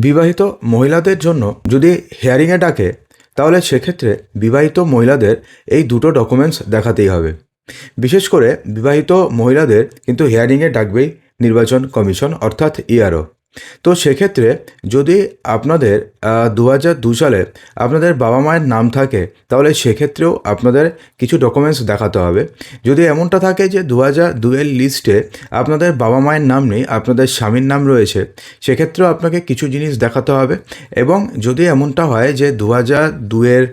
বিবাহিত মহিলাদের জন্য যদি হেয়ারিংয়ে ডাকে, তাহলে সেক্ষেত্রে বিবাহিত মহিলাদের এই দুটো ডকুমেন্টস দেখাতেই হবে। বিশেষ করে বিবাহিত মহিলাদের কিন্তু হেয়ারিংয়ে ডাকবেই নির্বাচন কমিশন অর্থাৎ ইআরও তো সেক্ষেত্রে যদি আপনাদের দু হাজার দু সালে আপনাদের বাবা মায়ের নাম থাকে, তাহলে সেক্ষেত্রেও আপনাদের কিছু ডকুমেন্টস দেখাতে হবে। যদি এমনটা থাকে যে দু হাজার দুয়ের লিস্টে আপনাদের বাবা মায়ের নাম নেই, আপনাদের স্বামীর নাম রয়েছে, সেক্ষেত্রেও আপনাকে কিছু জিনিস দেখাতে হবে। এবং যদি এমনটা হয় যে দু হাজার দুয়ের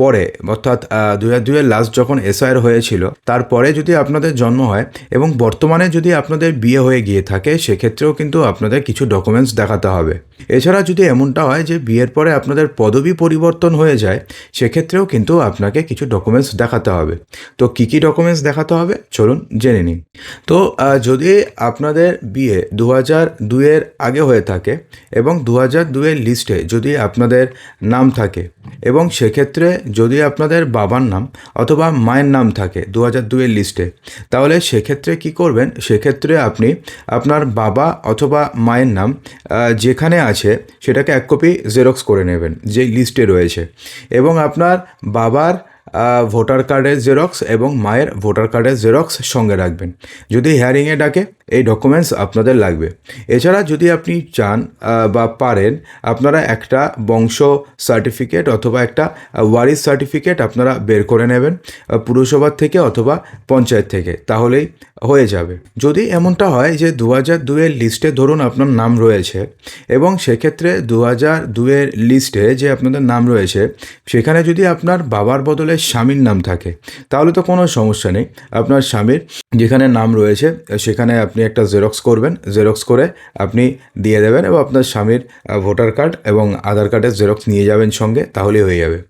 পরে, অর্থাৎ দু হাজার দুয়ের লাস্ট যখন এসআইআর হয়েছিল, তারপরে যদি আপনাদের জন্ম হয় এবং বর্তমানে যদি আপনাদের বিয়ে হয়ে গিয়ে থাকে, সেক্ষেত্রেও কিন্তু আপনাদের কিছু ডকুমেন্টস দেখাতে হবে। এছাড়া যদি এমনটা হয় যে বিয়ের পরে আপনাদের পদবি পরিবর্তন হয়ে যায়, সেক্ষেত্রেও কিন্তু আপনাকে কিছু ডকুমেন্টস দেখাতে হবে। তো কী কী ডকুমেন্টস দেখাতে হবে? চলুন জেনে নিন তো যদি আপনাদের বিয়ে দু হাজার দুয়ের আগে হয়ে থাকে এবং দু হাজার দুয়ের লিস্টে যদি আপনাদের নাম থাকে এবং সেক্ষেত্রে যদি আপনাদের বাবার নাম অথবা মায়ের নাম থাকে দু হাজার দুয়ের লিস্টে তাহলে সেক্ষেত্রে কি করবেন? সেক্ষেত্রে আপনি আপনার বাবা অথবা মায়ের নাম যেখানে আছে সেটাকে এক কপি জেরক্স করে নেবেন যেই লিস্টে রয়েছে। এবং আপনার বাবার ভোটার কার্ডের জেরক্স এবং মায়ের ভোটার কার্ডের জেরক্স সঙ্গে রাখবেন। যদি হেয়ারিংয়ে ডাকে, এই ডকুমেন্টস আপনাদের লাগবে। এছাড়া যদি আপনি চান বা পারেন, আপনারা একটা বংশ সার্টিফিকেট অথবা একটা ওয়ারিস সার্টিফিকেট আপনারা বের করে নেবেন পুরসভার থেকে অথবা পঞ্চায়েত থেকে। তাহলেই হয়ে যাবে। যদি এমনটা হয় যে দু হাজার দুয়ের লিস্টে ধরুন আপনার নাম রয়েছে এবং সেক্ষেত্রে দু হাজার দুয়ের লিস্টে যে আপনাদের নাম রয়েছে, সেখানে যদি আপনার বাবার বদলে স্বামীর নাম থাকে। তাহলে তো কোনো সমস্যা নেই। আপনার স্বামীর যেখানে নাম রয়েছে, সেখানে আপনি একটা জেরক্স করবেন। জেরক্স করে আপনি দিয়ে দেবেন এবং আপনার স্বামীর ভোটার কার্ড এবং আধার কার্ডের জেরক্স নিয়ে যাবেন সঙ্গে, তাহলেই হয়ে যাবে।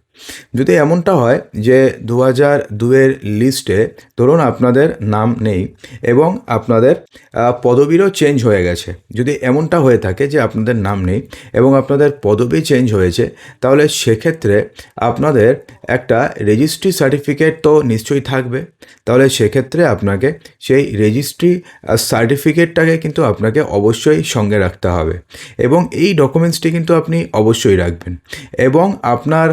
যদি এমনটা হয় যে দু হাজার দুয়ের লিস্টে ধরুন আপনাদের নাম নেই এবং আপনাদের পদবীরও চেঞ্জ হয়ে গেছে। যদি এমনটা হয়ে থাকে যে আপনাদের নাম নেই এবং আপনাদের পদবি চেঞ্জ হয়েছে, তাহলে সেক্ষেত্রে আপনাদের একটা রেজিস্ট্রি সার্টিফিকেট তো নিশ্চয়ই থাকবে। তাহলে সেক্ষেত্রে আপনাকে সেই রেজিস্ট্রি সার্টিফিকেটটাকে কিন্তু আপনাকে অবশ্যই সঙ্গে রাখতে হবে। এবং এই ডকুমেন্টসটি কিন্তু আপনি অবশ্যই রাখবেন। এবং আপনার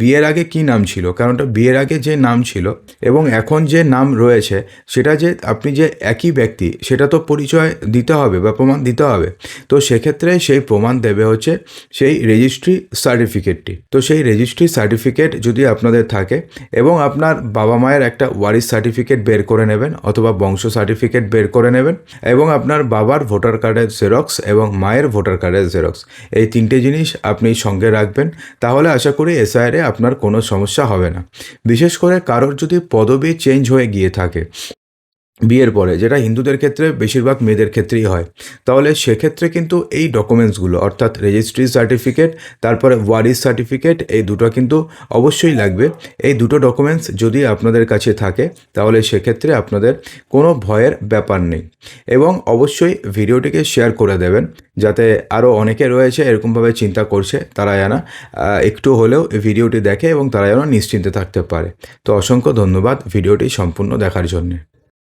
বিয়ের আগে কি নাম ছিল? কারণটা বিয়ের আগে যে নাম ছিল এবং এখন যে নাম রয়েছে, সেটা যে আপনি যে একই ব্যক্তি, সেটা তো পরিচয় দিতে হবে বা প্রমাণ দিতে হবে। তো সেক্ষেত্রে সেই প্রমাণ দেবে হচ্ছে সেই রেজিস্ট্রি সার্টিফিকেটটি তো সেই রেজিস্ট্রি সার্টিফিকেট যদি আপনাদের থাকে এবং আপনার বাবা মায়ের একটা ওয়ারিস সার্টিফিকেট বের করে নেবেন অথবা বংশ সার্টিফিকেট বের করে নেবেন এবং আপনার বাবার ভোটার কার্ডের জেরক্স এবং মায়ের ভোটার কার্ডের জেরক্স এই তিনটে জিনিস আপনি সঙ্গে রাখবেন। তাহলে আশা করি এসআইআরে আপনার কোনো সমস্যা হবে না। বিশেষ করে কারোর যদি পদবি চেঞ্জ হয়ে গিয়ে থাকে। বিয়ের পরে, যেটা হিন্দুদের ক্ষেত্রে, বেশিরভাগ মেয়েদের ক্ষেত্রেই হয়। তাহলে সেক্ষেত্রে কিন্তু এই ডকুমেন্টসগুলো অর্থাৎ রেজিস্ট্রি সার্টিফিকেট তারপরে ওয়ারিস সার্টিফিকেট এই দুটো কিন্তু অবশ্যই লাগবে। এই দুটো ডকুমেন্টস যদি আপনাদের কাছে থাকে, তাহলে সেক্ষেত্রে আপনাদের কোনো ভয়ের ব্যাপার নেই। এবং অবশ্যই ভিডিওটিকে শেয়ার করে দেবেন, যাতে আরও অনেকে রয়েছে, এরকমভাবে চিন্তা করছে, তারা যেন একটু হলেও ভিডিওটি দেখে এবং তারা যেন নিশ্চিন্তে থাকতে পারে। তো অসংখ্য ধন্যবাদ ভিডিওটি সম্পূর্ণ দেখার জন্যে।